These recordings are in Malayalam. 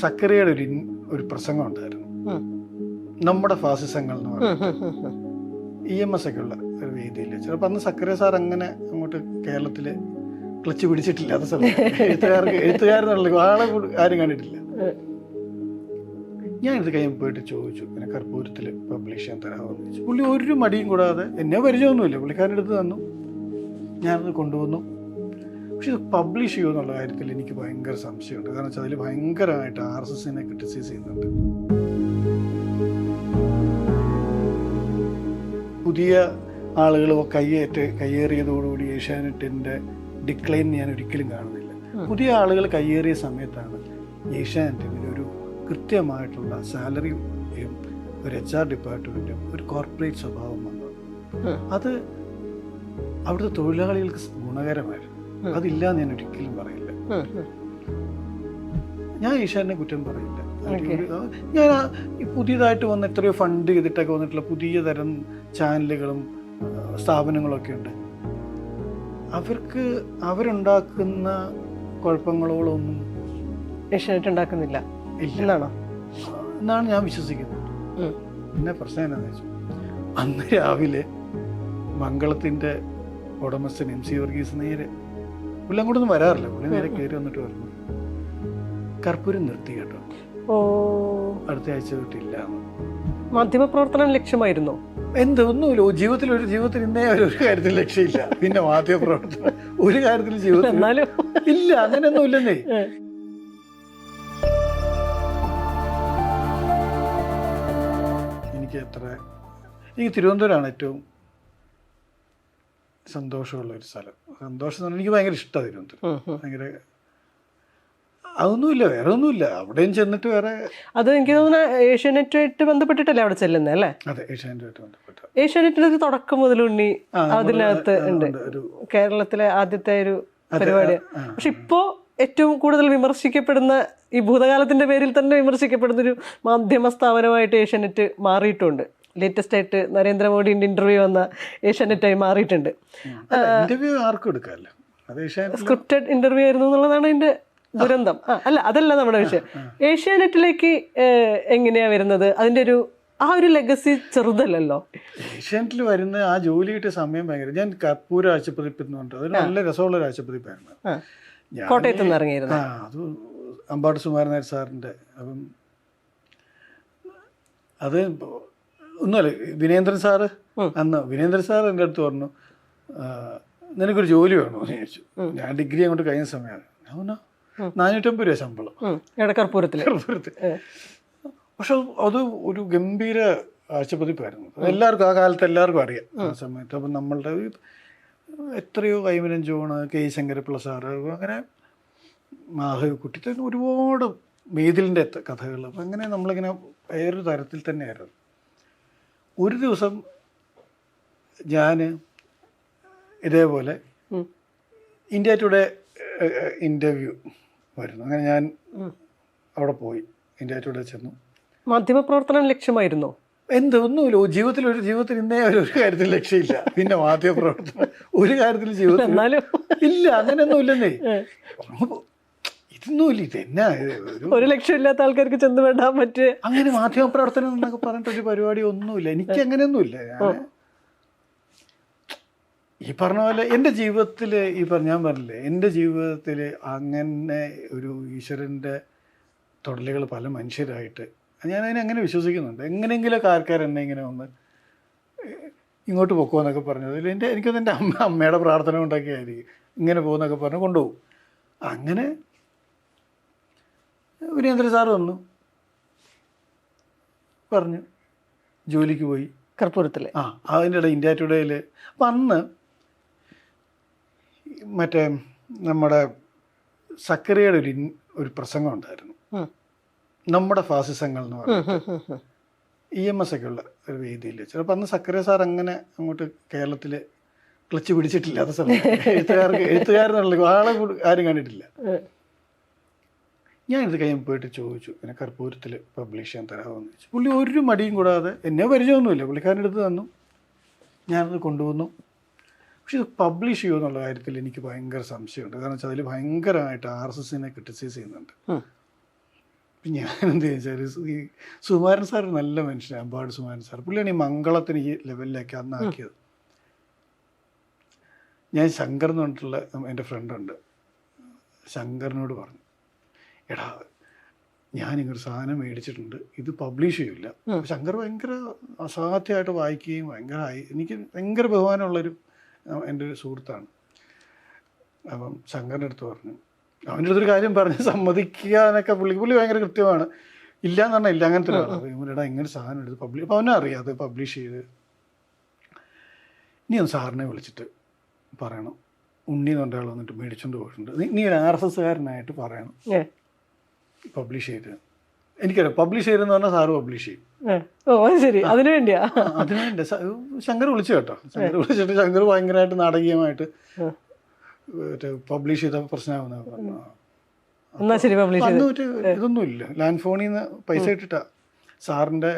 സക്കറിയുടെ ഒരു ഒരു പ്രസംഗം ഉണ്ടായിരുന്നു. നമ്മുടെ ഫാസിസങ്ങൾ എന്ന് പറയും ഉം, ഉം, ഉം, ഉം. ഇ എം എസ് ഒക്കെ ഉള്ള ഒരു വേദിയിൽ ചിലപ്പോൾ അന്ന് സക്കറിയ സാർ അങ്ങനെ അങ്ങോട്ട് കേരളത്തിൽ ക്ലച്ച് പിടിച്ചിട്ടില്ലാത്ത സമയം എഴുത്തുകാർക്ക് എഴുത്തുകാരെന്നുള്ള ആളെ ആരും കണ്ടിട്ടില്ല. ഞാൻ ഇത് കഴിയുമ്പോൾ പോയിട്ട് ചോദിച്ചു. പിന്നെ കർപ്പൂരത്തിൽ പബ്ലിഷ് ചെയ്യാൻ തരാമെന്ന് ചോദിച്ചു. പുള്ളി ഒരു മടിയും കൂടാതെ എന്നെ പരിചയമൊന്നുമില്ല. പുള്ളിക്കാരന്റെ അടുത്ത് തന്നു. ഞാനത് കൊണ്ടുവന്നു. പക്ഷെ ഇത് പബ്ലിഷ് ചെയ്യുമോ എന്നുള്ള കാര്യത്തിൽ എനിക്ക് ഭയങ്കര സംശയമുണ്ട്. കാരണം വെച്ചാൽ അതിൽ ഭയങ്കരമായിട്ട് ആർ എസ് എസിനെ ക്രിട്ടിസൈസ് ചെയ്യുന്നുണ്ട്. പുതിയ ആളുകൾ കയ്യേറ്റ് കയ്യേറിയതോടുകൂടി ഏഷ്യാനെറ്റിന്റെ ഡിക്ലൈൻ ഞാൻ ഒരിക്കലും കാണുന്നില്ല. പുതിയ ആളുകൾ കയ്യേറിയ സമയത്താണ് ഏഷ്യാനെറ്റിന് ഒരു കൃത്യമായിട്ടുള്ള സാലറിയും ഒരു എച്ച് ആർ ഡിപ്പാർട്ട്മെന്റും ഒരു കോർപ്പറേറ്റ് സ്വഭാവം വന്നത്. അത് അവിടുത്തെ തൊഴിലാളികൾക്ക് ഗുണകരമായിരുന്നു. അതില്ല എന്ന് ഞാൻ ഒരിക്കലും പറയില്ല. ഞാൻ ഈശാനെ കുറ്റം പറയില്ല. ഞാൻ പുതിയതായിട്ട് വന്ന എത്രയോ ഫണ്ട് ചെയ്തിട്ടൊക്കെ വന്നിട്ടുള്ള പുതിയ തരം ചാനലുകളും സ്ഥാപനങ്ങളൊക്കെ ഉണ്ട്. അവർക്ക് അവരുണ്ടാക്കുന്ന കുഴപ്പങ്ങളോളൊന്നും ഏഷ്യാനെറ്റ് ഉണ്ടാക്കുന്നില്ല ഇല്ലാണോ എന്നാണ് ഞാൻ വിശ്വസിക്കുന്നത്. പിന്നെ പ്രശ്നം എന്താണെന്ന് വെച്ചു അന്ന് രാവിലെ മംഗളത്തിന്റെ ഉടമസ്ഥൻ എം സി വർഗീസ് നേരെ പുള്ളി അങ്ങോട്ടൊന്നും വരാറില്ല. പുള്ളി നേരെ കയറി വന്നിട്ട് പറഞ്ഞു കർപ്പൂരം നിർത്തി കേട്ടോ. ഓ. അടുത്ത ആഴ്ച തൊട്ടില്ല. മാധ്യമപ്രവർത്തനം ലക്ഷ്യമായിരുന്നോ? എന്തൊന്നുമില്ല ജീവിതത്തിൽ ഒരു ജീവിതത്തിൽ ഇന്നേ ഒരു കാര്യത്തിൽ ലക്ഷ്യമില്ല. പിന്നെ മാധ്യമ പ്രവർത്തനം ഒരു കാര്യത്തിൽ ജീവിതത്തിൽ എന്നാലും. ഇല്ല അങ്ങനെയൊന്നും ഇല്ലെന്നേ. എനിക്ക് എത്ര എനിക്ക് തിരുവനന്തപുരമാണ് ഏറ്റവും സന്തോഷമുള്ള ഒരു സ്ഥലം. സന്തോഷം എന്ന് പറഞ്ഞാൽ എനിക്ക് ഭയങ്കര ഇഷ്ടമാണ് തിരുവനന്തപുരം. ഭയങ്കര അതൊന്നുമില്ല വേറെ ഒന്നുമില്ല. അവിടെയും ചെന്നിട്ട് വേറെ അത് എനിക്ക് തോന്നുന്നു ഏഷ്യാനെറ്റുമായിട്ട് ബന്ധപ്പെട്ടിട്ടല്ലേ അവിടെ ചെല്ലുന്നത് അല്ലേ? അതെ ഏഷ്യാനെറ്റുമായിട്ട് ബന്ധപ്പെട്ട. ഏഷ്യാനെറ്റിന്റെ തുടക്കം മുതൽ ഉണ്ണി അതിനകത്ത് ഉണ്ട്. കേരളത്തിലെ ആദ്യത്തെ ഒരു പരിപാടി. പക്ഷെ ഇപ്പോ ഏറ്റവും കൂടുതൽ വിമർശിക്കപ്പെടുന്ന ഈ ഭൂതകാലത്തിന്റെ പേരിൽ തന്നെ വിമർശിക്കപ്പെടുന്ന ഒരു മാധ്യമ സ്ഥാപനമായിട്ട് ഏഷ്യാനെറ്റ് മാറിയിട്ടുണ്ട്. ലേറ്റസ്റ്റ് ആയിട്ട് നരേന്ദ്രമോദിന്റെ ഇന്റർവ്യൂ വന്ന ഏഷ്യാനെറ്റായി മാറിയിട്ടുണ്ട്. ഇന്റർവ്യൂ ആർക്കും എടുക്കാമല്ലോ സ്ക്രിപ്റ്റഡ് ഇന്റർവ്യൂ ആയിരുന്നു എന്നുള്ളതാണ് അതിന്റെ ദുരന്തം. ആ അല്ല അതല്ല നമ്മുടെ വിഷയം. ഏഷ്യാനെറ്റിലേക്ക് എങ്ങനെയാ വരുന്നത്? അതിന്റെ ഒരു ആ ഒരു ലെഗസി ചെറുതല്ലല്ലോ. ഏഷ്യാനെറ്റിൽ വരുന്ന ആ ജോലി കിട്ടിയ സമയം ഭയങ്കര. ഞാൻ കർപ്പൂര ആഴ്ചപ്പതിപ്പ് എന്നുണ്ട് അതൊരു നല്ല രസമുള്ള ഒരു ആഴ്ചപ്പതിപ്പായിരുന്നു കോട്ടയത്ത് നിന്ന് ഇറങ്ങിയിരുന്നു? ആ അത് അമ്പാട് സുമാരനായ സാറിന്റെ അപ്പം അത് ഒന്നുമല്ല വിനേന്ദ്രൻ സാറ് അന്ന് വിനേന്ദ്രൻ സാർ എന്റെ അടുത്ത് പറഞ്ഞു നിനക്കൊരു ജോലി വേണോ? എന്ന് ചോദിച്ചു. ഞാൻ ഡിഗ്രി അങ്ങോട്ട് കഴിഞ്ഞ സമയമാണ്. ഞാൻ നാനൂറ്റമ്പത് രൂപ ശമ്പളം. കർപ്പൂരത്തിൽ. പക്ഷെ അത് ഒരു ഗംഭീര ആഴ്ചപ്പതിപ്പായിരുന്നു. എല്ലാവർക്കും ആ കാലത്ത് എല്ലാവർക്കും അറിയാം. ആ സമയത്ത് അപ്പം നമ്മളുടെ എത്രയോ Kaimanam John K. Sankarapillai sir അങ്ങനെ മാധവ് കുട്ടി തന്നെ ഒരുപാട് മേതിലിന്റെ കഥകൾ അങ്ങനെ നമ്മളിങ്ങനെ വേറൊരു തരത്തിൽ തന്നെയായിരുന്നു. ഒരു ദിവസം ഞാൻ ഇതേപോലെ. ഇന്ത്യ ടുഡേ ഇന്റർവ്യൂ വരുന്നു. അങ്ങനെ ഞാൻ അവിടെ പോയി. ഇന്ത്യ ടുഡേ ചെന്നു. മാധ്യമപ്രവർത്തനം ലക്ഷ്യമായിരുന്നോ? എന്ത്? ഒന്നുമില്ല. ജീവിതത്തിൽ ഒരു ജീവിതത്തിൽ ഇന്നേ ഒരു കാര്യത്തിൽ ലക്ഷ്യമില്ല. പിന്നെ മാധ്യമ പ്രവർത്തനം ഒരു കാര്യത്തിൽ ജീവിതത്തിൽ ഇല്ല അങ്ങനെയൊന്നും ഇല്ലെന്നേ. ഇതൊന്നുമില്ല ഇത് എന്നാ ഇത് ഒരു ലക്ഷ്യമില്ലാത്ത ആൾക്കാർക്ക് ചെന്ന് വേണ്ട പറ്റിയ അങ്ങനെ മാധ്യമ പ്രവർത്തനം എന്നൊക്കെ പറഞ്ഞിട്ട് ഒരു പരിപാടി ഒന്നുമില്ല. എനിക്ക് അങ്ങനെയൊന്നുമില്ല. ഈ പറഞ്ഞ പോലെ എന്റെ ജീവിതത്തിൽ ഈ പറഞ്ഞ ഞാൻ പറഞ്ഞില്ലേ എന്റെ ജീവിതത്തിൽ അങ്ങനെ ഒരു ഈശ്വരന്റെ തൊഴിലുകൾ പല മനുഷ്യരായിട്ട് ഞാൻ അതിനെ അങ്ങനെ വിശ്വസിക്കുന്നുണ്ട്? എങ്ങനെയെങ്കിലും ആൾക്കാർ എന്നെ ഇങ്ങനെ വന്ന് ഇങ്ങോട്ട് പൊക്കോ എന്നൊക്കെ പറഞ്ഞത് ഇതിൽ എന്റെ എനിക്കൊന്നും എന്റെ അമ്മ അമ്മയുടെ പ്രാർത്ഥന കൊണ്ടൊക്കെ ആയിരിക്കും. ഇങ്ങനെ പോകുന്നൊക്കെ പറഞ്ഞ് കൊണ്ടുപോകും. അങ്ങനെ വീരേന്ദ്ര സാറ് വന്നു. പറഞ്ഞു ജോലിക്ക് പോയി. കർപ്പൂരത്തിലെ. ആ അതിന്റെ ഇടയിൽ ഇന്ത്യ ടുഡേയിൽ അപ്പം അന്ന് മറ്റേ നമ്മുടെ സക്കറിയുടെ ഒരു ഒരു പ്രസംഗം ഉണ്ടായിരുന്നു. നമ്മുടെ ഫാസിസങ്ങൾ എന്ന് പറയുന്നത്. ഇ എം എസ് ഒക്കെ ഉള്ള ഒരു വേദിയിൽ ചിലപ്പോൾ അന്ന് സക്കറിയ സാർ അങ്ങനെ അങ്ങോട്ട് കേരളത്തിൽ ക്ലച്ച് പിടിച്ചിട്ടില്ലാത്ത സമയം. എഴുത്തുകാർക്ക് എഴുത്തുകാരെന്നുള്ള ആളെ ആരും കണ്ടിട്ടില്ല. ഇത് കഴിഞ്ഞ് പോയിട്ട് ചോദിച്ചു പിന്നെ കർപ്പൂരത്തിൽ പബ്ലിഷ് ചെയ്യാൻ തരാമെന്ന് ചോദിച്ചു. പുള്ളി ഒരു മടിയും കൂടാതെ എന്നെ പരിചയമൊന്നുമില്ല. പുള്ളിക്കാരന്റെ അടുത്ത് തന്നു. ഞാനത് കൊണ്ടുവന്നു. പക്ഷെ ഇത് പബ്ലിഷ് ചെയ്യുമോ എന്നുള്ള കാര്യത്തിൽ എനിക്ക് ഭയങ്കര സംശയമുണ്ട്. കാരണം വെച്ചാൽ അതിൽ ഭയങ്കരമായിട്ട് ആർ എസ് എസിനെ ക്രിട്ടിസൈസ് ചെയ്യുന്നുണ്ട്. പിന്നെ ഞാൻ എന്ത് ചോദിച്ചാൽ ഈ സുമാരൻ സാർ നല്ല മനുഷ്യനാണ് അമ്പാട് സുമാരൻ സാർ. പുള്ളിയാണ് ഈ മംഗളത്തിന് ഈ ലെവലിലേക്ക് അന്നാക്കിയത് ഞാൻ ശങ്കർ എന്ന് പറഞ്ഞിട്ടുള്ള എന്റെ ഫ്രണ്ടുണ്ട് ശങ്കറിനോട് പറഞ്ഞു. എടാ ഞാനിങ്ങൊരു സാധനം മേടിച്ചിട്ടുണ്ട്. ഇത് പബ്ലിഷ് ചെയ്യില്ല. ശങ്കർ ഭയങ്കര അസാധ്യമായിട്ട് വായിക്കുകയും ഭയങ്കരമായി. എനിക്ക് ഭയങ്കര ബഹുമാനമുള്ളൊരു എന്റെ ഒരു സുഹൃത്താണ്. അപ്പം ശങ്കറിന്റെ അടുത്ത് പറഞ്ഞു അവന്റെ അടുത്തൊരു കാര്യം പറഞ്ഞ് സമ്മതിക്കുക എന്നൊക്കെ പുള്ളി പുള്ളി ഭയങ്കര കൃത്യമാണ്. ഇല്ല എന്ന് പറഞ്ഞാൽ ഇല്ല അങ്ങനത്തെ ഒരാളാണ് ഇവരുടെ ഇങ്ങനെ സാധനം എടുത്ത് പബ്ലിഷ് അപ്പോൾ അവനെ അറിയാം അത് പബ്ലിഷ് ചെയ്ത്. ഇനി ഒന്ന് സാറിനെ വിളിച്ചിട്ട് പറയണം. ഉണ്ണി എന്ന് പറഞ്ഞ ആൾ വന്നിട്ട് മേടിച്ചുകൊണ്ട് പോയിട്ടുണ്ട്. നീ ഒരു ആർ എസ് എസ്സുകാരനായിട്ട് പറയണം. പബ്ലിഷ് ചെയ്ത്. എനിക്കറിയാം പബ്ലിഷ് ചെയ്തെന്ന് പറഞ്ഞാൽ സാറ് പബ്ലിഷ് ചെയ്യും. ഓ ശരി. അതിനു വേണ്ടിയാ? അതിന് വേണ്ടി സ- ശങ്കർ വിളിച്ചു കേട്ടോ. ശങ്കർ വിളിച്ചിട്ട് ശങ്കർ ഭയങ്കരമായിട്ട് നാടകീയമായിട്ട് പബ്ലിഷ് ചെയ്ത പ്രശ്നമാകുന്ന ഇതൊന്നുമില്ല എന്നാ ശരി പബ്ലിഷ് അന്ന് മറ്റേ ഇതൊന്നും ഇല്ല ലാൻഡ് ഫോണിൽ നിന്ന് പൈസ ഇട്ടിട്ടാ. സാറിന്റെ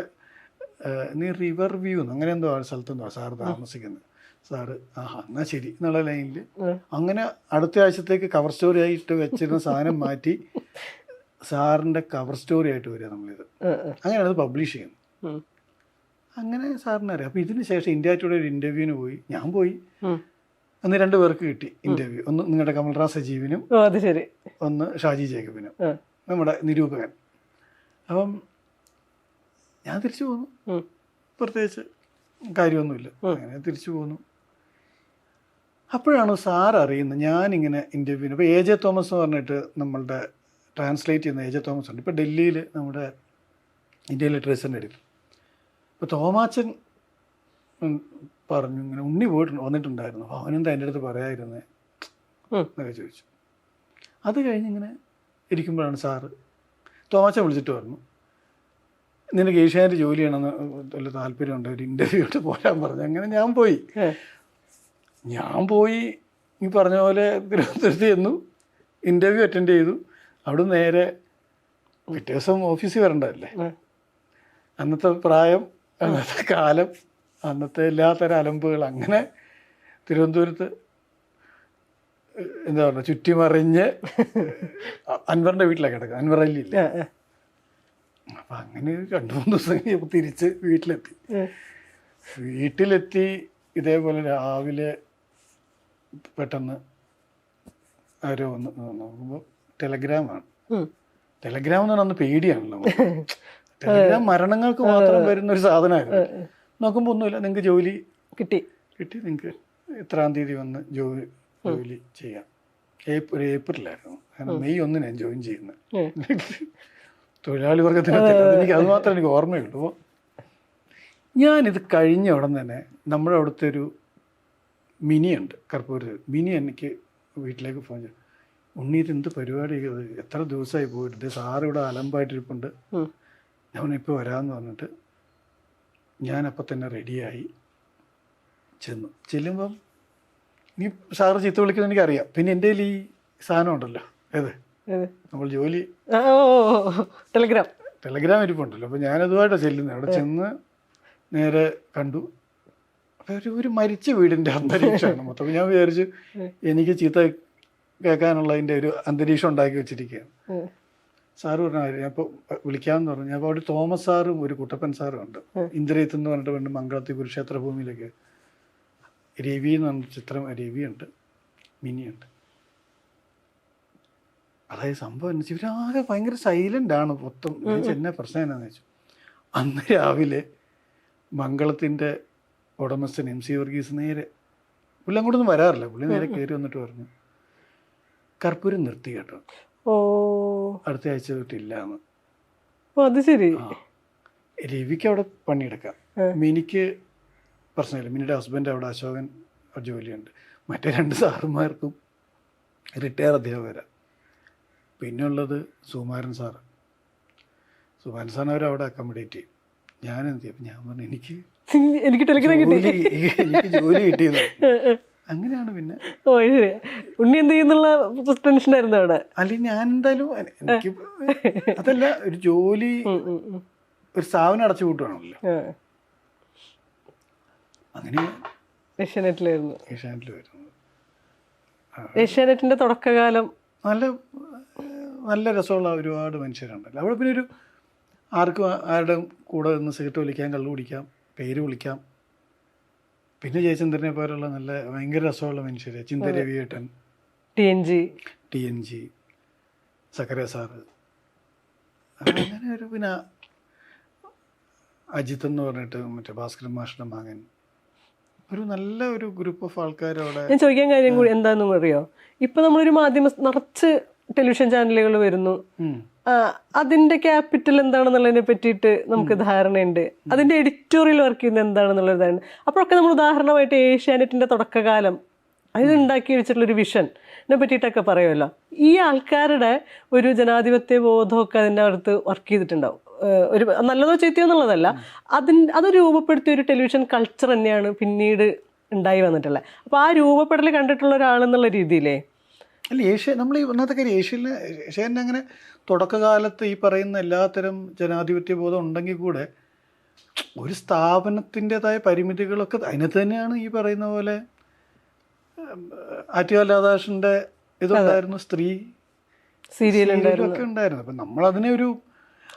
നീ റിവർ വ്യൂ അങ്ങനെ എന്തോ ആ സ്ഥലത്തെന്തോ സാറ് താമസിക്കുന്നത് സാറ് ആഹാ എന്നാ ശരി. എന്നുള്ള ലൈനിൽ അങ്ങനെ അടുത്ത ആഴ്ചത്തേക്ക് കവർ സ്റ്റോറി ആയിട്ട് വെച്ചിരുന്ന സാധനം മാറ്റി സാറിന്റെ കവർ സ്റ്റോറി ആയിട്ട് വരിക നമ്മളിത്. അങ്ങനെയാണ് അത് പബ്ലിഷ് ചെയ്യുന്നത്. അങ്ങനെ സാറിന് അറിയാം അപ്പോൾ ഇതിന് ശേഷം ഇന്ത്യ ടുഡേ ഒരു ഇന്റർവ്യൂവിന് പോയി. ഞാൻ പോയി. അന്ന് രണ്ടു പേർക്ക് കിട്ടി ഇന്റർവ്യൂ ഒന്ന് നിങ്ങളുടെ കമൽറാ സജീവിനും അത് ശരി. ഒന്ന് ഷാജി ജേക്കബിനും നമ്മുടെ നിരൂപകൻ. അപ്പം ഞാൻ തിരിച്ചു പോന്നു. പ്രത്യേകിച്ച് കാര്യമൊന്നുമില്ല. അങ്ങനെ തിരിച്ചു പോന്നു. അപ്പോഴാണ് സാർ അറിയുന്നത് ഞാനിങ്ങനെ ഇന്റർവ്യൂവിന് ഇപ്പോൾ എ ജെ തോമസ് എന്ന് പറഞ്ഞിട്ട് നമ്മളുടെ ട്രാൻസ്ലേറ്റ് ചെയ്യുന്ന ഏജ തോമസ് ഉണ്ട്. ഇപ്പോൾ ഡൽഹിയിൽ നമ്മുടെ ഇന്ത്യൻ ലിറ്ററേച്ചറിന്റെ ഇടയിൽ. അപ്പോൾ തോമാച്ചൻ പറഞ്ഞു ഇങ്ങനെ ഉണ്ണി പോയിട്ടുണ്ട് വന്നിട്ടുണ്ടായിരുന്നു. അപ്പോൾ അവനെന്താ എന്റെ അടുത്ത് പറയാതിരുന്നത്. എന്നൊക്കെ ചോദിച്ചു. അത് കഴിഞ്ഞിങ്ങനെ ഇരിക്കുമ്പോഴാണ് സാറ് തോമാച്ചൻ വിളിച്ചിട്ട് പറഞ്ഞു നിനക്ക് ഏഷ്യാന്റെ ജോലി ചെയ്യണമെന്ന് വല്ല താല്പര്യമുണ്ട് ഒരു ഇന്റർവ്യൂ ഇട്ട് പോരാൻ പറഞ്ഞു. അങ്ങനെ ഞാൻ പോയി. ഞാൻ പോയി ഈ പറഞ്ഞ പോലെ തിരുവനന്തപുരത്ത് ചെന്നു ഇന്റർവ്യൂ അറ്റൻഡ് ചെയ്തു. അവിടെ നേരെ പിറ്റേ ദിവസം ഓഫീസിൽ വരണ്ടല്ലേ. അന്നത്തെ പ്രായം അന്നത്തെ കാലം അന്നത്തെ എല്ലാത്തരം അലമ്പുകൾ അങ്ങനെ തിരുവനന്തപുരത്ത് എന്താ പറയുക ചുറ്റിമറിഞ്ഞ് അൻവറിന്റെ വീട്ടിലാണ് കിടക്കുക. അൻവർ അലി ഇല്ലേ ഏ, ഏ. അപ്പം അങ്ങനെ രണ്ട് മൂന്ന് ദിവസം കഴിഞ്ഞപ്പോൾ തിരിച്ച് വീട്ടിലെത്തി. വീട്ടിലെത്തി ഇതേപോലെ രാവിലെ പെട്ടെന്ന് ആരോ വന്ന് നോക്കുമ്പോൾ ടെലഗ്രാമാണ്. ടെലഗ്രാം എന്ന് പറഞ്ഞാൽ പേടിയാണല്ലോ ടെലഗ്രാം മരണങ്ങൾക്ക് മാത്രം വരുന്ന ഒരു സാധനമായിരുന്നു. നോക്കുമ്പോൾ ഒന്നുമില്ല നിങ്ങൾക്ക് ജോലി കിട്ടി. കിട്ടി നിങ്ങൾക്ക് എത്രാം തീയതി വന്ന് ജോലി ജോലി ചെയ്യാം. ഏപ്രിൽ ഏപ്രിലായിരുന്നു. കാരണം മെയ് ഒന്നിന് ഞാൻ ജോയിൻ ചെയ്യുന്നത്. തൊഴിലാളി വർഗത്തിനകത്ത് എനിക്ക് അത് മാത്രമേ എനിക്ക് ഓർമ്മയുള്ളൂ. അപ്പോൾ ഞാനിത് കഴിഞ്ഞ ഉടൻ തന്നെ നമ്മുടെ അവിടുത്തെ ഒരു മിനിയുണ്ട്. കർപ്പൂരത്തിൽ. മിനി എനിക്ക് വീട്ടിലേക്ക് ഫോൺ ചെയ്തു. ഉണ്ണി ഇത് എന്ത് പരിപാടി ഇത് എത്ര ദിവസമായി പോയിട്ട് സാറ് ഇവിടെ അലമ്പായിട്ടിരിപ്പുണ്ട്. ഞാനിപ്പോൾ വരാമെന്ന് പറഞ്ഞിട്ട് ഞാനപ്പം തന്നെ റെഡിയായി ചെന്നു. ചെല്ലുമ്പം ഇനി സാറ് ചീത്ത വിളിക്കുന്നത് എനിക്കറിയാം. പിന്നെ എന്റെ കയ്യിൽ ഈ സാധനം ഉണ്ടല്ലോ. ഏത്? നമ്മൾ ജോലി ടെലിഗ്രാം. ടെലിഗ്രാം ഇരിപ്പുണ്ടല്ലോ. അപ്പോൾ ഞാനതുമായിട്ടാണ് ചെല്ലുന്നത്. അവിടെ ചെന്ന് നേരെ കണ്ടു. അപ്പോൾ ഒരു ഒരു മരിച്ച വീടിന്റെ അന്തരീക്ഷമാണ് മൊത്തം. ഞാൻ വിചാരിച്ചു എനിക്ക് ചീത്ത കേൾക്കാനുള്ളതിന്റെ ഒരു അന്തരീക്ഷം ഉണ്ടാക്കി വെച്ചിരിക്കുകയാണ്. സാറ് പറഞ്ഞ കാര്യം ഞാൻ ഇപ്പോൾ വിളിക്കാമെന്ന് പറഞ്ഞു. അപ്പോൾ അവിടെ തോമസ് സാറും ഒരു കുട്ടപ്പൻ സാറും ഉണ്ട്. ഇന്ദ്രിയത്ത് എന്ന് പറഞ്ഞിട്ട് പണ്ട് മംഗളത്തി കുരുക്ഷേത്ര ഭൂമിയിലേക്ക്. രവി എന്ന് പറഞ്ഞ ചിത്രം രവിയുണ്ട് മിനിയുണ്ട് അതായത് സംഭവം ഇവരാകെ ഭയങ്കര സൈലന്റ് ആണ് മൊത്തം. എന്നാ പ്രശ്നം എന്നാന്ന് വെച്ചു. അന്ന് രാവിലെ മംഗളത്തിന്റെ ഉടമസ്ഥൻ എം സി വർഗീസ് നേരെ പുള്ളി അങ്ങോട്ടൊന്നും വരാറില്ല. പുള്ളി നേരെ കയറി വന്നിട്ട് പറഞ്ഞു. കർപ്പൂരം നിർത്തി കേട്ടോ. ഓ. അടുത്ത ആഴ്ച തൊട്ടില്ല എന്ന് ഓ അത് ശരി. രവിക്ക് അവിടെ പണിയെടുക്കാം. മിനിക്ക് പ്രശ്നമില്ല. മിനിയുടെ ഹസ്ബൻഡ് അവിടെ അശോകൻ ജോലിയുണ്ട്. മറ്റേ രണ്ട് സാറുമാർക്കും റിട്ടയർ അധ്യാപകരാണ് പിന്നുള്ളത് സുമാരൻ സാറ്. സുമാരൻ സാറിന് അവർ അവിടെ അക്കോമഡേറ്റ് ചെയ്യും. ഞാൻ എന്ത് ചെയ്യും ഞാൻ പറഞ്ഞു എനിക്ക് എനിക്ക് ജോലി കിട്ടിയത് അങ്ങനെയാണ് പിന്നെ. ഓ ശരി ഉണ്ണി എന്ത് ചെയ്യുന്നുള്ള ടെൻഷനായിരുന്നു അവിടെ. അല്ലെങ്കിൽ ഞാൻ എന്തായാലും എനിക്ക് അതല്ല ഒരു ജോലി. ഒരു സ്ഥാപനം അടച്ചു കൂട്ടുകയാണല്ലോ അങ്ങനെ ഏഷ്യാനെറ്റിലായിരുന്നു. ഏഷ്യാനെറ്റിൽ വരുന്നത് ഏഷ്യാനെറ്റിന്റെ തുടക്കകാലം. നല്ല നല്ല രസമുള്ള ഒരുപാട് മനുഷ്യരുണ്ടല്ലോ. അവിടെ പിന്നെ ഒരു ആർക്കും ആരുടെ കൂടെ നിന്ന് സിഗരറ്റ് വലിക്കാം കള്ളു കുടിക്കാം പേര് വിളിക്കാം പിന്നെ ജയചന്ദ്രനെ പോലുള്ള നല്ല ഭയങ്കര രസമുള്ള മനുഷ്യരെ ചിന്ത രവിയേട്ടൻ T N G. T N G സക്കര sir. അങ്ങനെ ഒരു പിന്നെ അജിത്ത് എന്ന് പറഞ്ഞിട്ട് മറ്റേ ഭാസ്കരൻ മാഷിന്റെ മകൻ. ഒരു നല്ല ഒരു ഗ്രൂപ്പ് ഓഫ് ആൾക്കാരോടെ അവിടെ. ഞാൻ ചോദിക്കാൻ കാര്യം കൂടി എന്താണെന്ന് അറിയോ? ഇപ്പൊ നമ്മളൊരു മാധ്യമ നിറച്ച് ടെലിവിഷൻ ചാനലുകൾ വരുന്നു. അതിന്റെ ക്യാപിറ്റൽ എന്താണെന്നുള്ളതിനെ പറ്റിയിട്ട് നമുക്ക് ധാരണയുണ്ട്. അതിന്റെ എഡിറ്റോറിയൽ വർക്ക് ചെയ്യുന്നത് എന്താണെന്നുള്ളത് ധാരണ. അപ്പോഴൊക്കെ നമ്മൾ ഉദാഹരണമായിട്ട് ഏഷ്യാനെറ്റിന്റെ തുടക്കകാലം അതിൽ ഉണ്ടാക്കി വെച്ചിട്ടുള്ള ഒരു വിഷനെ പറ്റിയിട്ടൊക്കെ പറയുമല്ലോ. ഈ ആൾക്കാരുടെ ഒരു ജനാധിപത്യ ബോധമൊക്കെ അതിന്റെ അടുത്ത് വർക്ക് ചെയ്തിട്ടുണ്ടാവും. ഒരു നല്ലതോ ചീത്തയോ എന്നുള്ളതല്ല. അതിന് അത് രൂപപ്പെടുത്തിയ ഒരു ടെലിവിഷൻ കൾച്ചർ തന്നെയാണ് പിന്നീട് ഉണ്ടായി വന്നിട്ടുള്ളത്. അപ്പോൾ ആ രൂപപ്പെടൽ കണ്ടിട്ടുള്ള ഒരാളെന്നുള്ള രീതിയിലേ അല്ല ഏഷ്യ നമ്മൾ ഈ ഒന്നാമത്തെ കാര്യം ഏഷ്യയിൽ ഏഷ്യാനെ അങ്ങനെ തുടക്കകാലത്ത് ഈ പറയുന്ന എല്ലാത്തരം ജനാധിപത്യ ബോധം ഉണ്ടെങ്കിൽ കൂടെ ഒരു സ്ഥാപനത്തിന്റെതായ പരിമിതികളൊക്കെ അതിനകത്ത് തന്നെയാണ് ഈ പറയുന്ന പോലെ ആറ്റുകാൽ രാധാകൃഷ്ണന്റെ ഇതുണ്ടായിരുന്നു സ്ത്രീ സീരിയൽ സീരിയലൊക്കെ ഉണ്ടായിരുന്നു. അപ്പം നമ്മളതിനെ ഒരു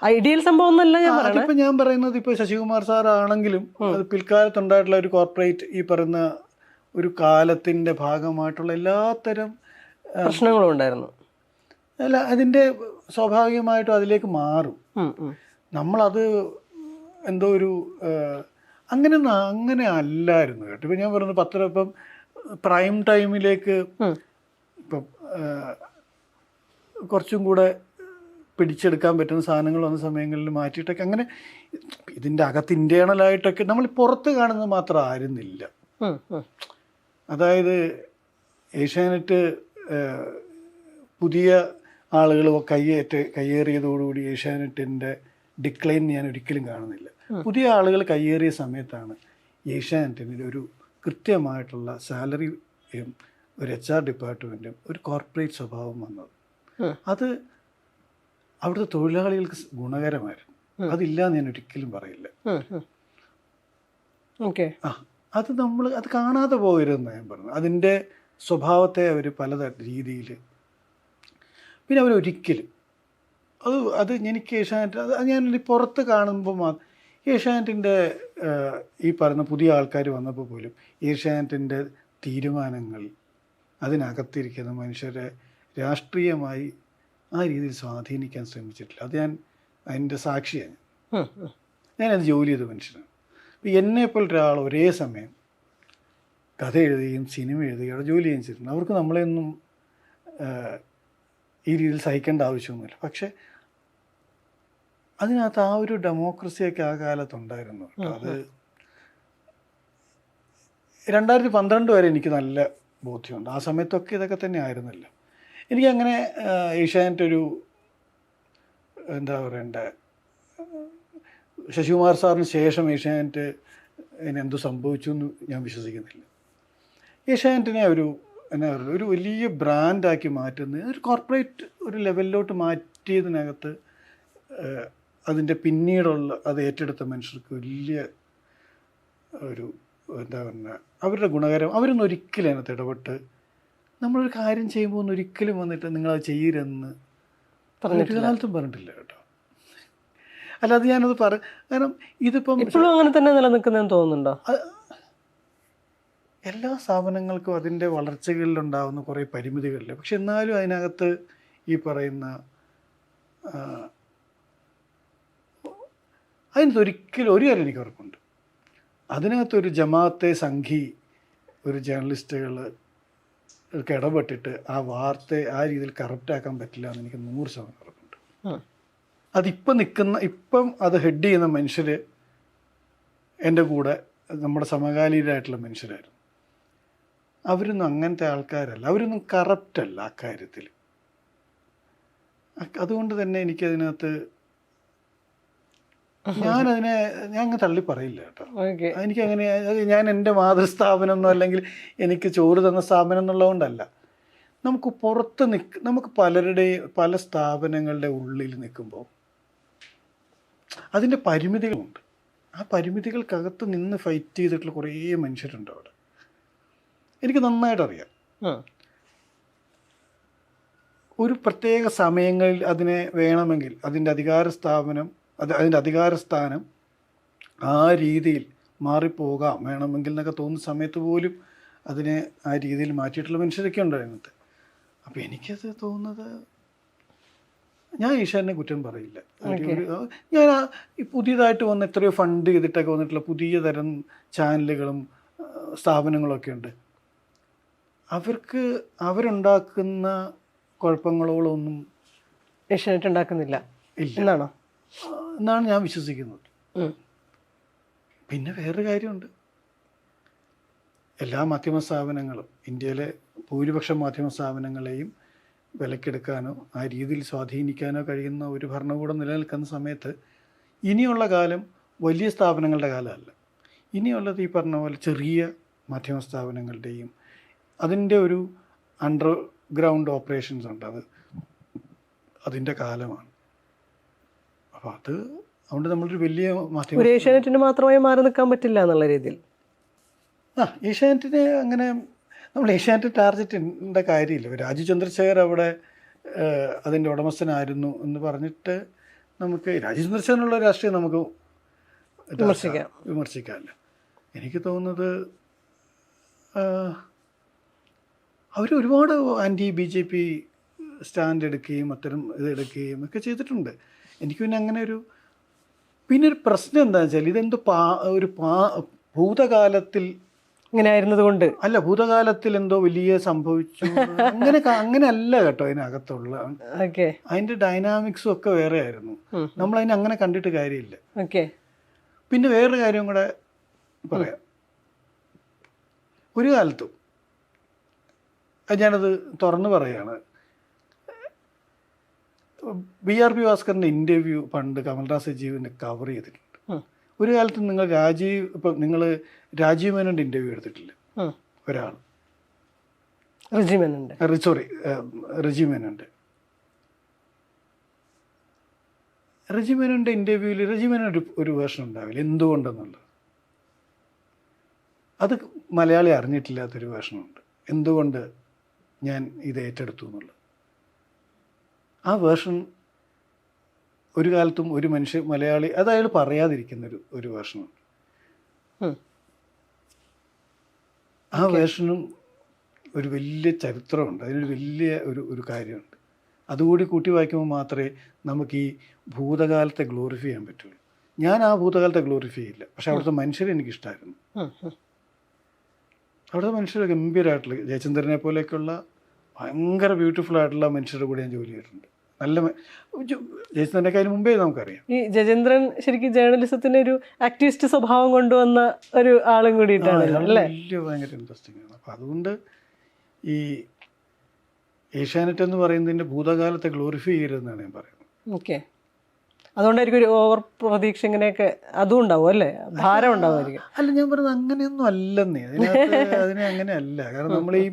ഐഡിയൽ സംഭവം എന്നല്ല ഞാൻ പറയണത് ഞാൻ പറയുന്നത് ഇപ്പോൾ ശശികുമാർ സാർ ആണെങ്കിലും അത് പിൽക്കാലത്തുണ്ടായിട്ടുള്ള ഒരു കോർപ്പറേറ്റ് ഈ പറയുന്ന ഒരു കാലത്തിന്റെ ഭാഗമായിട്ടുള്ള എല്ലാത്തരം പ്രശ്നങ്ങളും ഉണ്ടായിരുന്നു അല്ല അതിന്റെ സ്വാഭാവികമായിട്ടും അതിലേക്ക് മാറും. നമ്മളത് എന്തോ ഒരു അങ്ങനെ അങ്ങനെ അല്ലായിരുന്നു കേട്ടോ ഇപ്പം ഞാൻ പറയുന്നത് പത്ര ഇപ്പം പ്രൈം ടൈമിലേക്ക്. ഇപ്പം കുറച്ചും കൂടെ പിടിച്ചെടുക്കാൻ പറ്റുന്ന സാധനങ്ങൾ വന്ന സമയങ്ങളിൽ മാറ്റിയിട്ടൊക്കെ അങ്ങനെ ഇതിന്റെ അകത്ത് ഇന്റേണലായിട്ടൊക്കെ നമ്മൾ പുറത്ത് കാണുന്നത് മാത്രം ആയിരുന്നില്ല. അതായത് ഏഷ്യാനെറ്റ് പുതിയ ആളുകൾ കയ്യേറ്റ് കയ്യേറിയതോടുകൂടി ഏഷ്യാനെറ്റിന്റെ ഡിക്ലൈൻ ഞാൻ ഒരിക്കലും കാണുന്നില്ല. പുതിയ ആളുകൾ കയ്യേറിയ സമയത്താണ് ഏഷ്യാനെറ്റിന്റെ ഒരു കൃത്യമായിട്ടുള്ള സാലറി ഒരു എച്ച് ആർ ഡിപ്പാർട്ട്മെന്റും ഒരു കോർപ്പറേറ്റ് സ്വഭാവം വന്നത്. അത് അവിടുത്തെ തൊഴിലാളികൾക്ക് ഗുണകരമായിരുന്നു. അതില്ല എന്ന് ഞാൻ ഒരിക്കലും പറയില്ല. ഓക്കെ. ആ അത് നമ്മൾ അത് കാണാതെ പോകരുതെന്ന് ഞാൻ പറഞ്ഞു അതിന്റെ സ്വഭാവത്തെ അവർ പല രീതിയിൽ പിന്നെ അവർ ഒരിക്കലും അത് അത് എനിക്ക് ഏഷ്യാനെറ്റ് അത് ഞാൻ പുറത്ത് കാണുമ്പോൾ മാത്രം ഏഷ്യാനെറ്റിന്റെ ഈ പറയുന്ന പുതിയ ആൾക്കാർ വന്നപ്പോൾ പോലും ഏഷ്യാനെറ്റിന്റെ തീരുമാനങ്ങൾ അതിനകത്തിരിക്കുന്ന മനുഷ്യരെ രാഷ്ട്രീയമായി ആ രീതിയിൽ സ്വാധീനിക്കാൻ ശ്രമിച്ചിട്ടില്ല. അത് ഞാൻ അതിന്റെ സാക്ഷിയാണ് ഞാൻ. അത് ഞാനത് ജോലി ചെയ്ത മനുഷ്യനാണ്. എന്നെ ഒരാൾ ഒരേ സമയം കഥ എഴുതുകയും സിനിമ എഴുതുകയും ജോലി ചെയ്യുകയും ചെയ്തിട്ടുണ്ട്. അവർക്ക് നമ്മളെയൊന്നും ഈ രീതിയിൽ സഹിക്കേണ്ട ആവശ്യമൊന്നുമില്ല. പക്ഷേ അതിനകത്ത് ആ ഒരു ഡെമോക്രസിയൊക്കെ ആ കാലത്തുണ്ടായിരുന്നു അത് രണ്ടായിരത്തി പന്ത്രണ്ട് വരെ എനിക്ക് നല്ല ബോധ്യമുണ്ട്. ആ സമയത്തൊക്കെ ഇതൊക്കെ തന്നെ ആയിരുന്നില്ല. എനിക്കങ്ങനെ ഏഷ്യാനെറ്റ് ഒരു എന്താ പറയണ്ട ശശികുമാർ സാറിന് ശേഷം ഏഷ്യാനെറ്റ് എന്തു സംഭവിച്ചു എന്ന് ഞാൻ വിശ്വസിക്കുന്നില്ല. ഏഷ്യാനെറ്റിനെ ഒരു എന്നാ പറയുക ഒരു വലിയ ബ്രാൻഡാക്കി മാറ്റുന്ന ഒരു കോർപ്പറേറ്റ് ഒരു ലെവലിലോട്ട് മാറ്റിയതിനകത്ത് അതിന്റെ പിന്നീടുള്ള അത് ഏറ്റെടുത്ത മനുഷ്യർക്ക് വലിയ ഒരു എന്താ പറയുക അവരുടെ ഗുണകരം അവരൊന്നും ഒരിക്കലും അതിനകത്ത് ഇടപെട്ട് നമ്മളൊരു കാര്യം ചെയ്യുമ്പോൾ ഒന്നും ഒരിക്കലും വന്നിട്ട് നിങ്ങളത് ചെയ്യരുതെന്ന് ഒരു കാലത്തും പറഞ്ഞിട്ടില്ല കേട്ടോ. അല്ലാതെ ഞാനത് പറ കാരണം ഇതിപ്പം ഇപ്പോഴും അങ്ങനെ തന്നെ നിലനിൽക്കുന്നതെന്ന് തോന്നുന്നുണ്ടോ? എല്ലാ സ്ഥാപനങ്ങൾക്കും അതിന്റെ വളർച്ചകളിലുണ്ടാകുന്ന കുറേ പരിമിതികളില്ല? പക്ഷെ എന്നാലും അതിനകത്ത് ഈ പറയുന്ന ആ, അതിനകത്ത് ഒരിക്കലും ഒരു കാര്യം എനിക്ക് ഉറപ്പുണ്ട്. അതിനകത്തൊരു ജമാഅത്തെ സംഘി ഒരു ജേർണലിസ്റ്റുകൾ ഇടപെട്ടിട്ട് ആ വാർത്തയെ ആ രീതിയിൽ കറപ്റ്റാക്കാൻ പറ്റില്ല എന്ന് എനിക്ക് നൂറ് ശതമാനം ഉറപ്പുണ്ട്. അതിപ്പം നിൽക്കുന്ന ഇപ്പം അത് ഹെഡ് ചെയ്യുന്ന മനുഷ്യർ എന്റെ കൂടെ നമ്മുടെ സമകാലീനരായിട്ടുള്ള മനുഷ്യരായിരുന്നു. അവരൊന്നും അങ്ങനത്തെ ആൾക്കാരല്ല. അവരൊന്നും കറപ്റ്റല്ല ആ കാര്യത്തിൽ. അതുകൊണ്ട് തന്നെ എനിക്കതിനകത്ത് ഞാനതിനെ ഞാൻ അങ്ങ് തള്ളി പറയില്ല കേട്ടോ. എനിക്കങ്ങനെ ഞാൻ എന്റെ മാതൃസ്ഥാപനം എന്നോ അല്ലെങ്കിൽ എനിക്ക് ചോറ് തന്ന സ്ഥാപനം എന്നുള്ളതുകൊണ്ടല്ല. നമുക്ക് പുറത്ത് നിൽക്ക നമുക്ക് പലരുടെയും പല സ്ഥാപനങ്ങളുടെ ഉള്ളിൽ നിൽക്കുമ്പോൾ അതിന്റെ പരിമിതികളുണ്ട്. ആ പരിമിതികൾക്കകത്ത് നിന്ന് ഫൈറ്റ് ചെയ്തിട്ടുള്ള കുറേ മനുഷ്യരുണ്ട് അവിടെ. എനിക്ക് നന്നായിട്ട് അറിയാം ഒരു പ്രത്യേക സമയങ്ങളിൽ അതിനെ വേണമെങ്കിൽ അതിന്റെ അധികാര സ്ഥാപനം അത് അതിന്റെ അധികാര സ്ഥാനം ആ രീതിയിൽ മാറിപ്പോകാം. വേണമെങ്കിൽ എന്നൊക്കെ തോന്നുന്ന സമയത്ത് പോലും അതിനെ ആ രീതിയിൽ മാറ്റിയിട്ടുള്ള മനുഷ്യരൊക്കെ ഉണ്ട് അതിനകത്ത്. അപ്പോൾ എനിക്കത് തോന്നുന്നത് ഞാൻ ഈശാനെ കുറ്റം പറയില്ല. ഞാൻ ഈ പുതിയതായിട്ട് വന്ന എത്രയോ ഫണ്ട് ചെയ്തിട്ടൊക്കെ വന്നിട്ടുള്ള പുതിയ തരം ചാനലുകളും സ്ഥാപനങ്ങളൊക്കെ ഉണ്ട്. അവർക്ക് അവരുണ്ടാക്കുന്ന കുഴപ്പങ്ങളോളൊന്നും ഏഷ്യാനെറ്റ് ഉണ്ടാക്കുന്നില്ല എന്നാണോ? എന്നാണ് ഞാൻ വിശ്വസിക്കുന്നത്. പിന്നെ വേറൊരു കാര്യമുണ്ട്. എല്ലാ മാധ്യമ സ്ഥാപനങ്ങളും ഇന്ത്യയിലെ ഭൂരിപക്ഷം മാധ്യമ സ്ഥാപനങ്ങളെയും വിലക്കെടുക്കാനോ ആ രീതിയിൽ സ്വാധീനിക്കാനോ കഴിയുന്ന ഒരു ഭരണകൂടം നിലനിൽക്കുന്ന സമയത്ത് ഇനിയുള്ള കാലം വലിയ സ്ഥാപനങ്ങളുടെ കാലമല്ല. ഇനിയുള്ളത് ഈ പറഞ്ഞ പോലെ ചെറിയ മാധ്യമ സ്ഥാപനങ്ങളുടെയും അതിന്റെ ഒരു അണ്ടർഗ്രൗണ്ട് ഓപ്പറേഷൻസ് ഉണ്ട്. അത് അതിന്റെ കാലമാണ്. അപ്പോൾ അത് അതുകൊണ്ട് നമ്മളൊരു വലിയ മാധ്യമ ഒരു ഏഷ്യാനെറ്റിന് മാത്രമായി മാറി നിൽക്കാൻ പറ്റില്ല എന്നുള്ള രീതിയിൽ. ആ ഏഷ്യാനെറ്റിന് അങ്ങനെ നമ്മൾ ഏഷ്യാനെറ്റ് ടാർജറ്റിന്റെ കാര്യമില്ല. രാജു ചന്ദ്രശേഖർ അവിടെ അതിന്റെ ഉടമസ്ഥനായിരുന്നു എന്ന് പറഞ്ഞിട്ട് നമുക്ക് രാജു ചന്ദ്രശേഖരനുള്ള രാഷ്ട്രീയം നമുക്ക് വിമർശിക്കാം. വിമർശിക്കാമല്ലോ എനിക്ക് തോന്നുന്നത് അവർ ഒരുപാട് anti B J P stand എടുക്കുകയും അത്തരം ഇത് എടുക്കുകയും ഒക്കെ ചെയ്തിട്ടുണ്ട്. എനിക്ക് പിന്നെ അങ്ങനെ ഒരു പിന്നെ ഒരു പ്രശ്നം എന്താണെന്ന് വെച്ചാൽ ഇതെന്തോ പാ ഒരു പാ ഭൂതകാലത്തിൽ ഇങ്ങനെ ആയിരുന്നത് കൊണ്ട്. അല്ല ഭൂതകാലത്തിൽ എന്തോ വലിയ സംഭവിച്ചു. അങ്ങനെ അങ്ങനെയല്ല അങ്ങനെ അല്ല കേട്ടോ അതിനകത്തുള്ള. അതിന്റെ ഡൈനാമിക്സും ഒക്കെ വേറെ ആയിരുന്നു നമ്മൾ അതിനെ അങ്ങനെ കണ്ടിട്ട് കാര്യമില്ല. പിന്നെ വേറൊരു കാര്യം കൂടെ പറയാം. ഒരു കാലത്തും ഞാനത് തുറന്നു പറയാണ്. ബി ആർ പി ഭാസ്കറിന്റെ ഇന്റർവ്യൂ പണ്ട് കമൽദാസ് സജീവിനെ കവർ ചെയ്തിട്ടുണ്ട്. ഒരു കാലത്ത് നിങ്ങൾ രാജീവ് ഇപ്പം നിങ്ങൾ രാജീവ് മേനോന്റെ ഇന്റർവ്യൂ എടുത്തിട്ടില്ല. ഒരാൾ. ഉണ്ട് സോറി റെജിമേനുണ്ട് റെജിമേനുന്റെ ഇന്റർവ്യൂവിൽ റെജിമേന ഒരു ഒരു വേർഷൻ ഉണ്ടാവില്ല. എന്തുകൊണ്ടെന്നുള്ളത്. അത് മലയാളി അറിഞ്ഞിട്ടില്ലാത്തൊരു വേർഷനുണ്ട്. എന്തുകൊണ്ട് ഞാൻ ഇത് ഏറ്റെടുത്തു എന്നുള്ളത്. ആ വേർഷൻ ഒരു കാലത്തും ഒരു മനുഷ്യ മലയാളി അത് അയാൾ പറയാതിരിക്കുന്ന ഒരു വേർഷനുണ്ട് ഉം. ആ വേർഷനും ഒരു വലിയ ചരിത്രമുണ്ട്. അതിനൊരു വലിയ ഒരു ഒരു കാര്യമുണ്ട്. അതുകൂടി കൂട്ടി വായിക്കുമ്പോൾ മാത്രമേ നമുക്ക് ഈ ഭൂതകാലത്തെ ഗ്ലോറിഫൈ ചെയ്യാൻ പറ്റുള്ളൂ. ഞാൻ ആ ഭൂതകാലത്തെ ഗ്ലോറിഫൈ ചെയ്യില്ല. പക്ഷെ അവിടുത്തെ മനുഷ്യരെ എനിക്കിഷ്ടമായിരുന്നു. അവിടുത്തെ മനുഷ്യർ ഗംഭീരമായിട്ടുള്ള ജയചന്ദ്രനെ പോലെയൊക്കെയുള്ള ഭയങ്കര ബ്യൂട്ടിഫുൾ ആയിട്ടുള്ള മനുഷ്യരുടെ കൂടെ ഞാൻ ജോലി ചെയ്തിട്ടുണ്ട്. നല്ല ജയചന്ദ്രനെ കാര്യം ജയചന്ദ്രനൊക്കെ അതിന് മുമ്പേ നമുക്കറിയാം. ഈ ജയചന്ദ്രൻ ശരിക്കും ജേർണലിസത്തിന് ഒരു ആക്ടിവിസ്റ്റ് സ്വഭാവം കൊണ്ടുവന്ന ഒരു ആളും കൂടിയിട്ടാണ് അല്ലേ? വലിയ ഭയങ്കര ഇൻട്രസ്റ്റിംഗ് ആണ്. അപ്പം അതുകൊണ്ട് ഈ ഏഷ്യാനെറ്റ് എന്ന് പറയുന്നതിന്റെ ഭൂതകാലത്തെ ഗ്ലോറിഫൈ ചെയ്യരുതെന്നാണ് ഞാൻ പറയുന്നത്. ഓക്കെ അതുകൊണ്ടായിരിക്കും ഒരു ഓവർ പ്രതീക്ഷ ഇങ്ങനെയൊക്കെ അതും ഉണ്ടാവും അല്ലേ? ഭാരം ഉണ്ടാവുമായിരിക്കും. അല്ല ഞാൻ പറഞ്ഞത് അങ്ങനെയൊന്നും അല്ലെന്നേ. അതിനെ അങ്ങനെ അല്ല കാരണം നമ്മൾ ഈ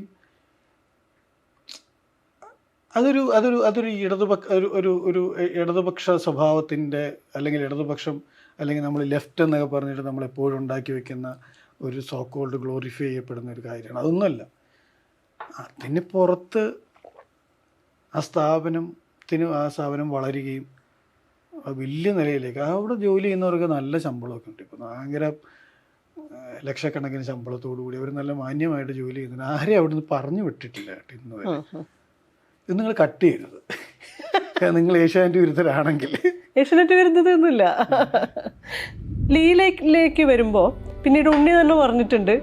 അതൊരു അതൊരു അതൊരു ഇടതുപക്ഷ ഒരു ഒരു ഒരു ഇടതുപക്ഷ സ്വഭാവത്തിന്റെ അല്ലെങ്കിൽ ഇടതുപക്ഷം അല്ലെങ്കിൽ നമ്മൾ ലെഫ്റ്റ് എന്നൊക്കെ പറഞ്ഞിട്ട് നമ്മൾ എപ്പോഴും ഉണ്ടാക്കി വെക്കുന്ന ഒരു സോക്കോൾഡ് ഗ്ലോറിഫൈ ചെയ്യപ്പെടുന്ന ഒരു കാര്യമാണ്. അതൊന്നുമല്ല. അതിന് പുറത്ത് ആ സ്ഥാപനത്തിന് ആ സ്ഥാപനം വളരുകയും വലിയ നിലയിലേക്ക് അവിടെ ജോലി ചെയ്യുന്നവർക്ക് നല്ല ശമ്പളമൊക്കെ ഉണ്ട്. ഇപ്പം ഭയങ്കര ലക്ഷക്കണക്കിന് ശമ്പളത്തോടു കൂടി അവർ നല്ല മാന്യമായിട്ട് ജോലി ചെയ്യുന്നുണ്ട്. ആരെയും അവിടെ നിന്ന് പറഞ്ഞു വിട്ടിട്ടില്ല ഇന്ന് വരെ. ഇത് നിങ്ങൾ കട്ട് ചെയ്യരുത്. നിങ്ങൾ ഏഷ്യാനെറ്റ് വിരുദ്ധരാണെങ്കിൽ. ഏഷ്യാനെറ്റ് വിരുദ്ധതൊന്നുമില്ല ലീലയിലേക്ക് വരുമ്പോൾ പിന്നീട് ഉണ്ണി തന്നെ പറഞ്ഞിട്ടുണ്ട്.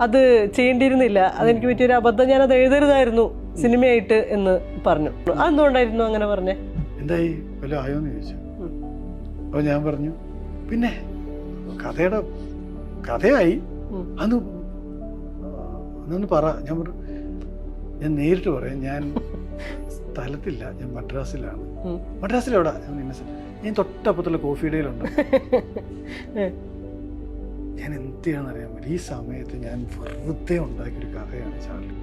അത് ചെയ്യേണ്ടിയിരുന്നില്ല. അതെനിക്ക് പറ്റിയൊരു അബദ്ധം ഞാൻ അത് എഴുതരുതായിരുന്നു സിനിമയായിട്ട് എന്ന് പറഞ്ഞു. അതെന്തുകൊണ്ടായിരുന്നു അങ്ങനെ പറഞ്ഞേ? എന്തായി? വല്ല ആയോന്ന് ചോദിച്ചു. അപ്പോൾ ഞാൻ പറഞ്ഞു പിന്നെ കഥയുടെ കഥയായി. അന്ന് അന്നൊന്ന് പറ. ഞാൻ പറഞ്ഞു ഞാൻ നേരിട്ട് പറയാം. ഞാൻ സ്ഥലത്തില്ല. ഞാൻ മദ്രാസിലാണ്. മദ്രാസിലെവിടാ? ഞാൻ നിന്നെ ഞാൻ തൊട്ടപ്പുറത്തുള്ള കോഫി ഡേയിലുണ്ട് ഞാൻ എന്ത് അറിയാൻ പറ്റില്ല. ഈ സമയത്ത് ഞാൻ വെറുതെ ഉണ്ടാക്കിയൊരു കഥയാണ് ചാർലി.